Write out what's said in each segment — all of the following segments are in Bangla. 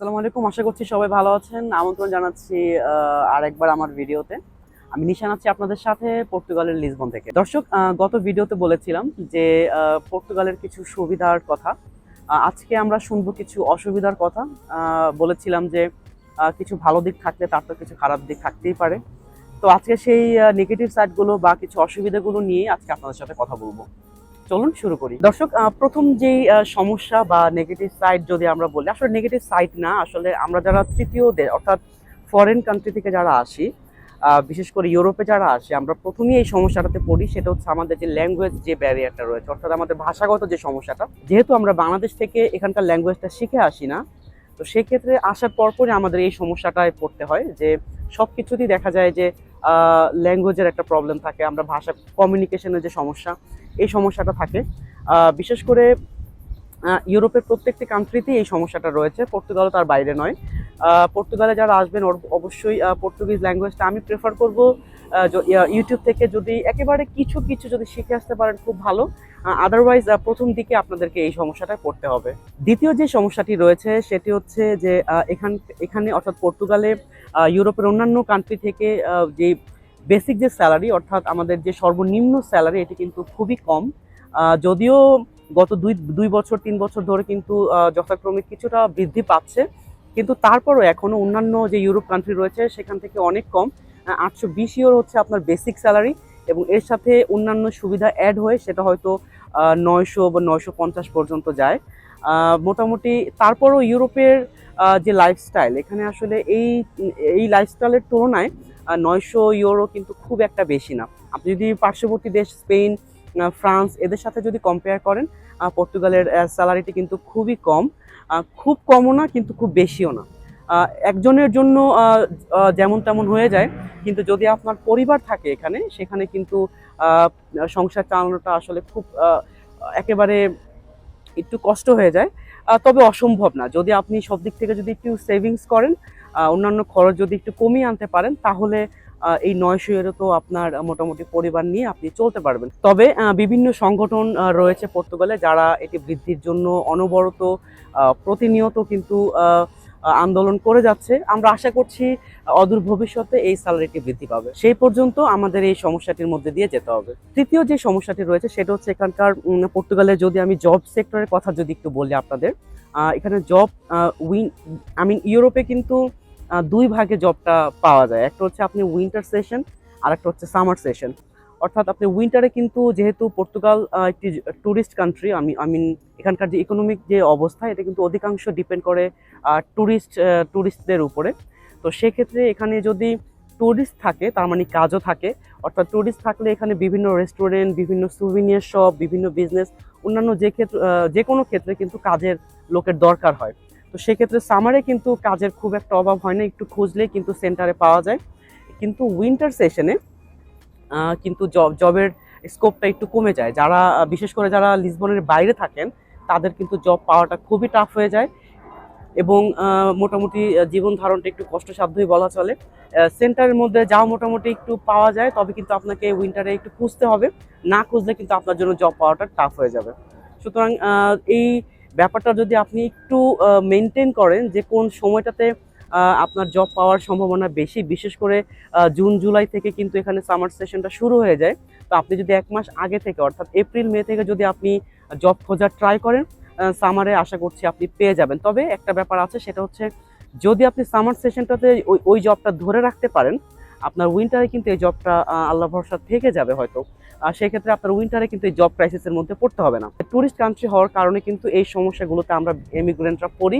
আসসালামু আলাইকুম, আশা করছি সবাই ভালো আছেন। আমন্ত্রণ জানাচ্ছি আরেকবার আমার ভিডিওতে। আমি নিশান আছি আপনাদের সাথে পর্তুগালের লিসবন থেকে। দর্শক গত ভিডিওতে বলেছিলাম যে পর্তুগালের কিছু সুবিধার কথা। আজকে আমরা শুনব কিছু অসুবিধার কথা। বলেছিলাম যে কিছু ভালো দিক থাকলে তার তো কিছু খারাপ দিক থাকতেই পারে। তো আজকে সেই নেগেটিভ সাইডগুলো বা কিছু অসুবিধাগুলো নিয়ে আজকে আপনাদের সাথে কথা বলব। চলুন শুরু করি। দর্শক প্রথম যেই সমস্যা বা নেগেটিভ সাইড যদি আমরা বলি, আসলে নেগেটিভ সাইড না, আসলে আমরা যারা তৃতীয় দেশ অর্থাৎ ফরেন কান্ট্রি থেকে যারা আসি বিশেষ করে ইউরোপে যারা আসে, আমরা প্রথমেই এই সমস্যাটাতে পড়ি, সেটা হচ্ছে আমাদের যে ল্যাঙ্গুয়েজ যে ব্যারিয়ারটা রয়েছে, অর্থাৎ আমাদের ভাষাগত যে সমস্যাটা। যেহেতু আমরা বাংলাদেশ থেকে এখানকার ল্যাঙ্গুয়েজটা শিখে আসি না, তো সেক্ষেত্রে আসার পরপরই আমাদের এই সমস্যাটায় পড়তে হয় যে সব কিছুতেই দেখা যায় যে ল্যাঙ্গুয়েজের একটা প্রবলেম থাকে, আমরা ভাষা কমিউনিকেশনের যে সমস্যা এই সমস্যাটা থাকে। বিশেষ করে ইউরোপের প্রত্যেকটি কান্ট্রিতেই এই সমস্যাটা রয়েছে। পর্তুগাল তার বাইরে নয়। পর্তুগালে যারা আসবেন অবশ্যই পর্তুগিজ ল্যাঙ্গুয়েজটা আমি প্রেফার করব। ইউটিউব থেকে যদি একেবারে কিছু কিছু যদি শিখে আসতে পারেন, খুব ভালো। আদারওয়াইজ প্রথম দিকে আপনাদেরকে এই সমস্যাটায় পড়তে হবে। দ্বিতীয় যে সমস্যাটি রয়েছে, সেটি হচ্ছে যে এখান, এখানে অর্থাৎ পর্তুগালে ইউরোপের অন্যান্য কান্ট্রি থেকে যে বেসিক যে স্যালারি, অর্থাৎ আমাদের যে সর্বনিম্ন স্যালারি, এটি কিন্তু খুবই কম। যদিও গত দুই দুই বছর, তিন বছর ধরে কিন্তু যথাক্রমে কিছুটা বৃদ্ধি পাচ্ছে। কিন্তু তারপরও এখনও অন্যান্য যে ইউরোপ কান্ট্রি রয়েছে, সেখান থেকে অনেক কম। আটশো বিশ ইউরো হচ্ছে আপনার বেসিক স্যালারি এবং এর সাথে অন্যান্য সুবিধা অ্যাড হয়ে সেটা হয়তো নয়শো বা নয়শো পঞ্চাশ পর্যন্ত যায়। মোটামুটি তারপরও ইউরোপের যে লাইফস্টাইল এখানে আসলে এই এই লাইফস্টাইলের তুলনায় নয়শো ইউরো কিন্তু খুব একটা বেশি না। আপনি যদি পার্শ্ববর্তী দেশ, স্পেন ফ্রান্স, এদের সাথে যদি কম্পেয়ার করেন পর্তুগালের স্যালারিটি কিন্তু খুবই কম খুব কমও না, কিন্তু খুব বেশিও না। একজনের জন্য যেমন তেমন হয়ে যায়, কিন্তু যদি আপনার পরিবার থাকে এখানে, সেখানে কিন্তু সংসার চালানোটা আসলে খুব একেবারে একটু কষ্ট হয়ে যায় তবে অসম্ভব না। যদি আপনি সব দিক থেকে যদি একটু সেভিংস করেন অন্যান্য খরচ যদি একটু কমিয়ে আনতে পারেন, তাহলে এই নয়শো ইউরো তো আপনার মোটামুটি পরিবার নিয়ে আপনি চলতে পারবেন। তবে বিভিন্ন সংগঠন রয়েছে পর্তুগালে যারা এটি বৃদ্ধির জন্য অনবরত প্রতিনিয়ত কিন্তু আন্দোলন করে যাচ্ছে। আমরা আশা করছি অদূর ভবিষ্যতে এই স্যালারিটি বৃদ্ধি পাবে। সেই পর্যন্ত আমাদের এই সমস্যাটির মধ্যে দিয়ে যেতে হবে। তৃতীয় যে সমস্যাটি রয়েছে, সেটা হচ্ছে এখানকার পর্তুগালে যদি আমি জব সেক্টরের কথা যদি একটু বলি আপনাদের এখানে জব উইন আই মিন ইউরোপে কিন্তু দুই ভাগে জবটা পাওয়া যায়। একটা হচ্ছে আপনি উইন্টার সেশন আর একটা হচ্ছে সামার সেশন অর্থাৎ আপনি উইন্টারে কিন্তু যেহেতু পর্তুগাল একটি ট্যুরিস্ট কান্ট্রি আমি আই মিন এখানকার যে ইকোনমিক যে অবস্থা, এটা কিন্তু অধিকাংশ ডিপেন্ড করে ট্যুরিস্ট ট্যুরিস্টদের উপরে। তো সেক্ষেত্রে এখানে যদি ট্যুরিস্ট থাকে, তার মানে কাজও থাকে, অর্থাৎ ট্যুরিস্ট থাকলে এখানে বিভিন্ন রেস্টুরেন্ট বিভিন্ন সুভিনিয়ার শপ বিভিন্ন বিজনেস অন্যান্য যে ক্ষেত্রে যে কোনো ক্ষেত্রে কিন্তু কাজের লোকের দরকার হয়। তো সেক্ষেত্রে সামারে কিন্তু কাজের খুব একটা অভাব হয় না, একটু খুঁজলেই কিন্তু সেন্টারে পাওয়া যায়। কিন্তু উইন্টার সেশনে কিন্তু জব জবের স্কোপটা একটু কমে যায়। যারা বিশেষ করে যারা লিসবনের বাইরে থাকেন, তাদের কিন্তু জব পাওয়াটা খুবই টাফ হয়ে যায় এবং মোটামুটি জীবন ধারণটা একটু কষ্টসাধ্যই বলা চলে। সেন্টারের মধ্যে যাও মোটামুটি একটু পাওয়া যায়, তবে কিন্তু আপনাকে উইন্টারে একটু খুঁজতে হবে। না খুঁজলে কিন্তু আপনার জন্য জব পাওয়াটা টাফ হয়ে যাবে। সুতরাং এই ব্যাপারটা যদি আপনি একটু মেনটেন করেন যে কোন সময়টাতে আপনার জব পাওয়ার সম্ভাবনা বেশি, বিশেষ করে জুন, জুলাই থেকে কিন্তু এখানে সামার সেশনটা শুরু হয়ে যায়। তো আপনি যদি এক মাস আগে থেকে, অর্থাৎ এপ্রিল মে থেকে যদি আপনি জব খোঁজার ট্রাই করেন সামারে আশা করছি আপনি পেয়ে যাবেন। তবে একটা ব্যাপার আছে, সেটা হচ্ছে যদি আপনি সামার সেশনটাতে ওই ওই জবটা ধরে রাখতে পারেন, আপনার উইন্টারে কিন্তু এই জবটা আল্লাহ ভরসা থেকে যাবে হয়তো। আর সেক্ষেত্রে আপনার উইন্টারে কিন্তু এই জব ক্রাইসিসের মধ্যে পড়তে হবে না। ট্যুরিস্ট কান্ট্রি হওয়ার কারণে কিন্তু এই সমস্যাগুলোতে আমরা এমিগ্রেন্টরা পড়ি।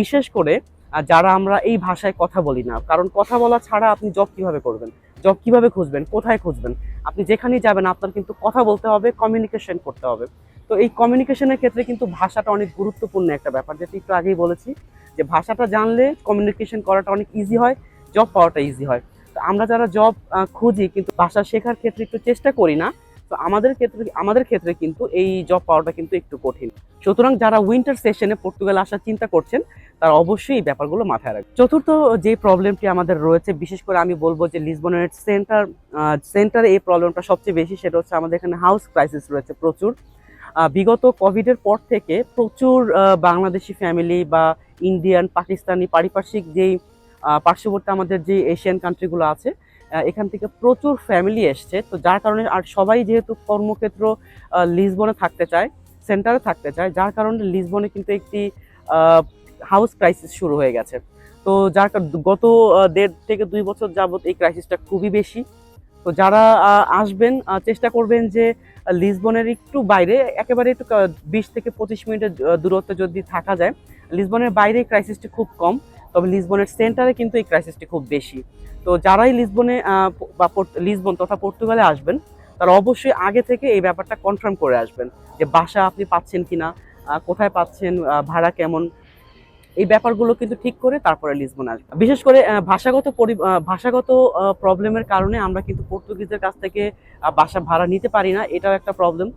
বিশেষ করে আহ, যারা আমরা এই ভাষায় কথা বলি না কারণ কথা বলা ছাড়া আপনি জব কীভাবে করবেন? জব কীভাবে খুঁজবেন? কোথায় খুঁজবেন? আপনি যেখানেই যাবেন আপনার কিন্তু কথা বলতে হবে কমিউনিকেশন করতে হবে। তো এই কমিউনিকেশনের ক্ষেত্রে কিন্তু ভাষাটা অনেক গুরুত্বপূর্ণ একটা ব্যাপার যেটা একটু আগেই বলেছি যে ভাষাটা জানলে কমিউনিকেশন করাটা অনেক ইজি হয় জব পাওয়াটা ইজি হয়। তো আমরা যারা জব খুঁজি কিন্তু ভাষা শেখার ক্ষেত্রে একটু চেষ্টা করি না তো আমাদের ক্ষেত্রে আমাদের ক্ষেত্রে কিন্তু এই জব পাওয়াটা কিন্তু একটু কঠিন। সুতরাং যারা উইন্টার সেশনে পর্তুগাল আসার চিন্তা করছেন, তারা অবশ্যই এই ব্যাপারগুলো মাথায় রাখবে চতুর্থ যে প্রবলেমটি আমাদের রয়েছে, বিশেষ করে আমি বলব যে লিসবনের সেন্টার সেন্টারে এই প্রবলেমটা সবচেয়ে বেশি, সেটা হচ্ছে আমাদের এখানে হাউস ক্রাইসিস রয়েছে প্রচুর। বিগত কোভিডের পর থেকে প্রচুর বাংলাদেশি ফ্যামিলি বা ইন্ডিয়ান পাকিস্তানি পারিপার্শ্বিক যেই পার্শ্ববর্তী আমাদের যে এশিয়ান কান্ট্রিগুলো আছে এখান থেকে প্রচুর ফ্যামিলি এসছে। তো যার কারণে আর সবাই যেহেতু কর্মক্ষেত্র লিসবনে থাকতে চায় সেন্টারে থাকতে চায়, যার কারণে লিসবনে কিন্তু একটি হাউস ক্রাইসিস শুরু হয়ে গেছে। তো যার গত দেড় থেকে দুই বছর যাবত এই ক্রাইসিসটা খুবই বেশি। তো যারা আসবেন চেষ্টা করবেন যে লিসবনের একটু বাইরে, একেবারে একটু বিশ থেকে পঁচিশ মিনিটের দূরত্বে যদি থাকা যায় লিসবনের বাইরে ক্রাইসিসটি খুব কম। তবে লিসবনের সেন্টারে কিন্তু এই ক্রাইসিসটি খুব বেশি। তো যারাই লিসবনে বা লিসবন তথা পর্তুগালে আসবেন, তারা অবশ্যই আগে থেকে এই ব্যাপারটা কনফার্ম করে আসবেন যে বাসা আপনি পাচ্ছেন কিনা কোথায় পাচ্ছেন ভাড়া কেমন এই ব্যাপারগুলো কিন্তু ঠিক করে তারপরে লিসবন আসবে। বিশেষ করে ভাষাগত ভাষাগত প্রবলেমের কারণে আমরা কিন্তু পর্তুগিজদের কাছ থেকে বাসা ভাড়া নিতে পারি না, এটাও একটা প্রবলেম।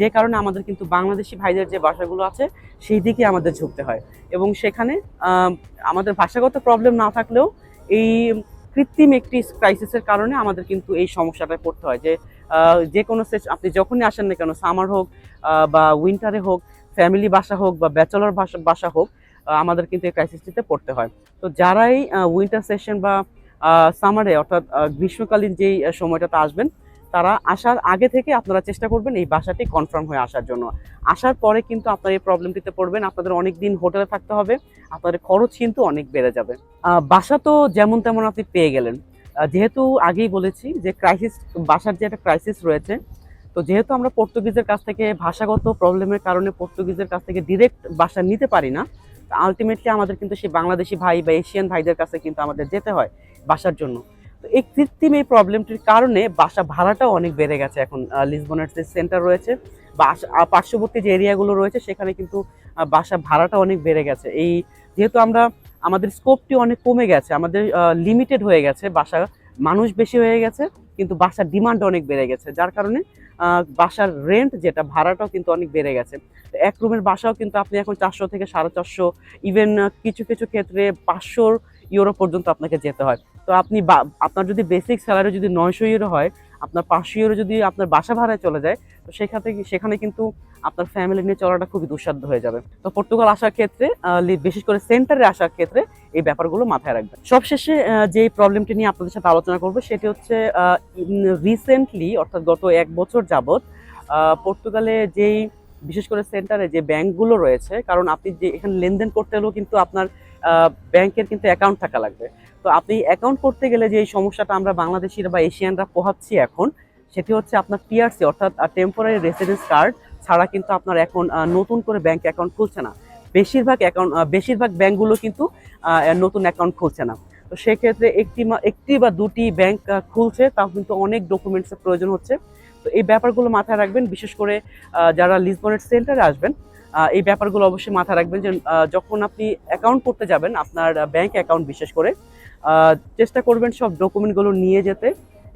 যে কারণে আমাদের কিন্তু বাংলাদেশি ভাইদের যে বাসাগুলো আছে, সেই দিকে আমাদের ঝুঁকতে হয়। এবং সেখানে আমাদের ভাষাগত প্রবলেম না থাকলেও এই কৃত্রিম একটি ক্রাইসিসের কারণে আমাদের কিন্তু এই সমস্যাটায় পড়তে হয় যে যে কোনো আপনি যখনই আসেন না কেন সামার হোক বা উইন্টারে হোক ফ্যামিলি বাসা হোক বা ব্যাচেলর বাসা বাসা হোক আমাদের কিন্তু এই ক্রাইসিসটিতে পড়তে হয়। তো যারাই উইন্টার সেশন বা সামারে অর্থাৎ গ্রীষ্মকালীন যেই সময়টাতে আসবেন, তারা আসার আগে থেকে আপনারা চেষ্টা করবেন এই বাসাটি কনফার্ম হয়ে আসার জন্য। আসার পরে কিন্তু আপনারা এই প্রবলেমটিতে পড়বেন, আপনাদের অনেক দিন হোটেলে থাকতে হবে, আপনাদের খরচ কিন্তু অনেক বেড়ে যাবে। বাসা তো যেমন তেমন আপনি পেয়ে গেলেন। যেহেতু আগেই বলেছি যে ক্রাইসিস বাসার যে একটা ক্রাইসিস রয়েছে, তো যেহেতু আমরা পর্তুগিজের কাছ থেকে ভাষাগত প্রবলেমের কারণে পর্তুগিজের কাছ থেকে ডিরেক্ট বাসা নিতে পারি না আলটিমেটলি আমাদের কিন্তু সেই বাংলাদেশি ভাই বা এশিয়ান ভাইদের কাছে কিন্তু আমাদের যেতে হয় বাসার জন্য। তো এই কৃত্রিম এই প্রবলেমটির কারণে বাসা ভাড়াটাও অনেক বেড়ে গেছে এখন লিসবনের যে সেন্টার রয়েছে, বা পার্শ্ববর্তী যে এরিয়াগুলো রয়েছে, সেখানে কিন্তু বাসা ভাড়াটা অনেক বেড়ে গেছে। এই যেহেতু আমরা, আমাদের স্কোপটি অনেক কমে গেছে, আমাদের লিমিটেড হয়ে গেছে, বাসা মানুষ বেশি হয়ে গেছে, কিন্তু বাসার ডিমান্ড অনেক বেড়ে গেছে। যার কারণে বাসার রেন্ট যেটা, ভাড়াটাও কিন্তু অনেক বেড়ে গেছে। এক রুমের বাসাও কিন্তু আপনি এখন চারশো থেকে সাড়ে চারশো ইভেন কিছু কিছু ক্ষেত্রে পাঁচশোর ইউরো পর্যন্ত আপনাকে যেতে হয়। তো আপনি আপনার যদি বেসিক স্যালারি যদি নয়শো ইউরো হয় আপনার পাঁচশো ইউরো যদি আপনার বাসা ভাড়ায় চলে যায়, তো সেখান থেকে সেখানে কিন্তু আপনার ফ্যামিলি নিয়ে চলাটা খুবই দুঃসাধ্য হয়ে যাবে। তো পর্তুগাল আসার ক্ষেত্রে বিশেষ করে সেন্টারে আসার ক্ষেত্রে এই ব্যাপারগুলো মাথায় রাখবেন। সবশেষে যে প্রবলেমটি নিয়ে আপনাদের সাথে আলোচনা করব, সেটি হচ্ছে রিসেন্টলি অর্থাৎ গত এক বছর যাবৎ পর্তুগালে যেই, বিশেষ করে সেন্টারে যে ব্যাংকগুলো রয়েছে, কারণ আপনি যে এখানে লেনদেন করতে হলেও কিন্তু আপনার ব্যাংকের কিন্তু অ্যাকাউন্ট থাকা লাগবে। তো আপনি অ্যাকাউন্ট করতে গেলে যে এই সমস্যাটা আমরা বাংলাদেশিরা বা এশিয়ানরা পোহাচ্ছি এখন, সেটি হচ্ছে আপনার টিআরসি অর্থাৎ টেম্পোরারি রেসিডেন্স কার্ড ছাড়া কিন্তু আপনার এখন নতুন করে ব্যাংক অ্যাকাউন্ট খুলছে না। বেশিরভাগ অ্যাকাউন্ট বেশিরভাগ ব্যাংকগুলো কিন্তু নতুন অ্যাকাউন্ট খুলছে না। তো সেক্ষেত্রে একটি একটি বা দুটি ব্যাংক খুলছে, তাও কিন্তু অনেক ডকুমেন্টসের প্রয়োজন হচ্ছে। তো এই ব্যাপারগুলো মাথায় রাখবেন, বিশেষ করে যারা লিসবনের সেন্টারে আসবেন এই ব্যাপারগুলো অবশ্যই মাথায় রাখবেন যে যখন আপনি অ্যাকাউন্ট করতে যাবেন, আপনার ব্যাংক অ্যাকাউন্ট বিশেষ করে চেষ্টা করবেন সব ডকুমেন্টগুলো নিয়ে যেতে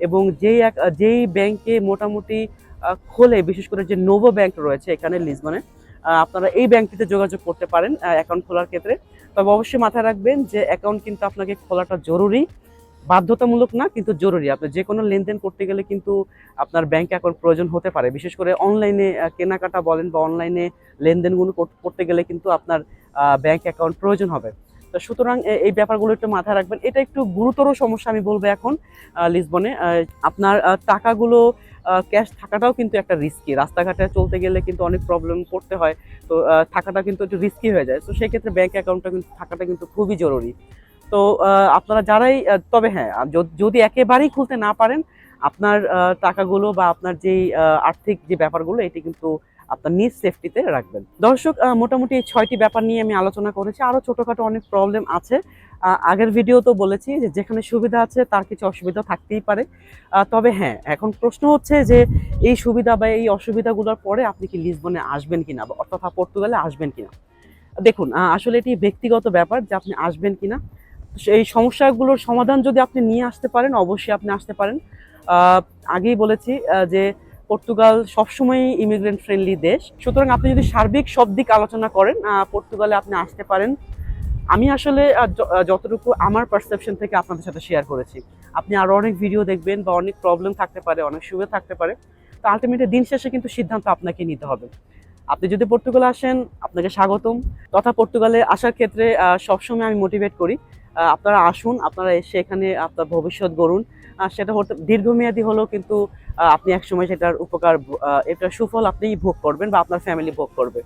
এবং যেই এক- যেই ব্যাংকে মোটামুটি খোলে বিশেষ করে যে নোভো ব্যাংক রয়েছে এখানে লিসবনে আহ, আপনারা এই ব্যাংকটিতে যোগাযোগ করতে পারেন অ্যাকাউন্ট খোলার ক্ষেত্রে। তবে অবশ্যই মাথায় রাখবেন যে অ্যাকাউন্ট কিন্তু আপনাকে খোলাটা জরুরি বাধ্যতামূলক না কিন্তু জরুরি। আপনি যে কোনো লেনদেন করতে গেলে কিন্তু আপনার ব্যাংক অ্যাকাউন্ট প্রয়োজন হতে পারে। বিশেষ করে অনলাইনে কেনাকাটা বলেন বা অনলাইনে লেনদেনগুলো করতে গেলে কিন্তু আপনার ব্যাংক অ্যাকাউন্ট প্রয়োজন হবে। সুতরাং এই ব্যাপারগুলো একটু মাথায় রাখবেন। এটা একটু গুরুতর সমস্যা আমি বলব এখন লিসবনে। আপনার টাকাগুলো ক্যাশ থাকাটাও কিন্তু একটা রিস্কি রাস্তাঘাটে চলতে গেলে কিন্তু অনেক প্রবলেম করতে হয়। তো থাকাটা কিন্তু একটু রিস্কি হয়ে যায়। তো সেক্ষেত্রে ব্যাঙ্ক অ্যাকাউন্টটা কিন্তু, থাকাটা কিন্তু খুবই জরুরি। তো আপনারা যারাই তবে হ্যাঁ যদি- একেবারেই খুলতে না পারেন, আপনার টাকাগুলো বা আপনার যেই আর্থিক যে ব্যাপারগুলো, এটি কিন্তু আপনার নিজ সেফটিতে রাখবেন। দর্শক মোটামুটি এই ছয়টি ব্যাপার নিয়ে আমি আলোচনা করেছি। আরও ছোটোখাটো অনেক প্রবলেম আছে। আগের ভিডিও তো বলেছি যে যেখানে সুবিধা আছে তার কিছু অসুবিধা থাকতেই পারে। তবে হ্যাঁ এখন প্রশ্ন হচ্ছে যে এই সুবিধা বা এই অসুবিধাগুলোর পরে আপনি কি লিসবনে আসবেন কিনা বা অর্থাৎ পর্তুগালে আসবেন কিনা? দেখুন আসলে এটি ব্যক্তিগত ব্যাপার যে আপনি আসবেন কিনা। এই সমস্যাগুলোর সমাধান যদি আপনি নিয়ে আসতে পারেন, অবশ্যই আপনি আসতে পারেন। আগেই বলেছি যে পর্তুগাল সবসময় ইমিগ্রেন্ট ফ্রেন্ডলি দেশ। সুতরাং আপনি যদি সার্বিক সব দিক আলোচনা করেন পর্তুগালে আপনি আসতে পারেন। আমি আসলে যতটুকু আমার পারসেপশন থেকে আপনাদের সাথে শেয়ার করেছি। আপনি আরও অনেক ভিডিও দেখবেন বা অনেক প্রবলেম থাকতে পারে, অনেক সুবিধা থাকতে পারে। তো আলটিমেটলি দিন শেষে কিন্তু সিদ্ধান্ত আপনাকে নিতে হবে। আপনি যদি পর্তুগালে আসেন, আপনাকে স্বাগতম। তথা পর্তুগালে আসার ক্ষেত্রে সবসময় আমি মোটিভেট করি। আপনারা আসুন, আপনারা এসে এখানে আপনার ভবিষ্যৎ গড়ুন। সেটা হতে দীর্ঘমেয়াদী হলেও কিন্তু আপনি একসময় সেটার উপকার এটার সুফল আপনিই ভোগ করবেন বা আপনার ফ্যামিলি ভোগ করবে।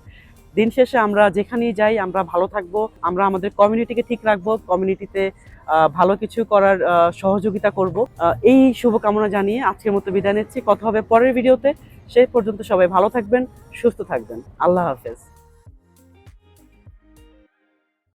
দিন শেষে আমরা যেখানেই যাই, আমরা ভালো থাকব, আমরা আমাদের কমিউনিটিকে ঠিক রাখব কমিউনিটিতে ভালো কিছু করার সহযোগিতা করব। এই শুভকামনা জানিয়ে আজকের মতো বিদায় নিচ্ছি। কথা হবে পরের ভিডিওতে সেই পর্যন্ত সবাই ভালো থাকবেন, সুস্থ থাকবেন। আল্লাহ হাফেজ।